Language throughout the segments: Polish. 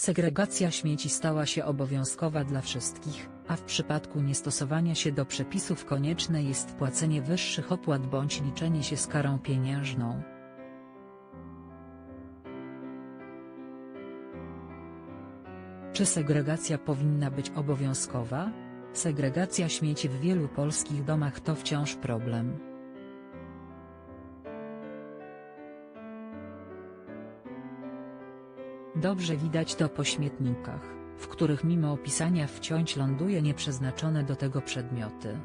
Segregacja śmieci stała się obowiązkowa dla wszystkich, a w przypadku niestosowania się do przepisów konieczne jest płacenie wyższych opłat bądź liczenie się z karą pieniężną. Czy segregacja powinna być obowiązkowa? Segregacja śmieci w wielu polskich domach to wciąż problem. Dobrze widać to po śmietnikach, w których mimo opisania wciąż ląduje nieprzeznaczone do tego przedmioty.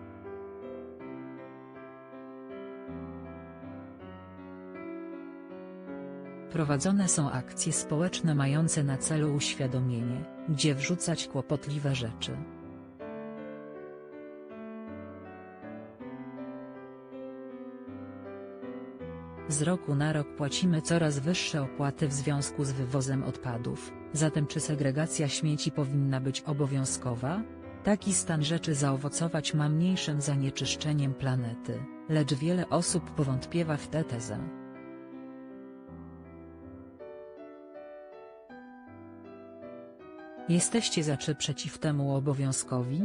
Prowadzone są akcje społeczne mające na celu uświadomienie, gdzie wrzucać kłopotliwe rzeczy. Z roku na rok płacimy coraz wyższe opłaty w związku z wywozem odpadów, zatem czy segregacja śmieci powinna być obowiązkowa? Taki stan rzeczy zaowocować ma mniejszym zanieczyszczeniem planety, lecz wiele osób powątpiewa w tę tezę. Jesteście za czy przeciw temu obowiązkowi?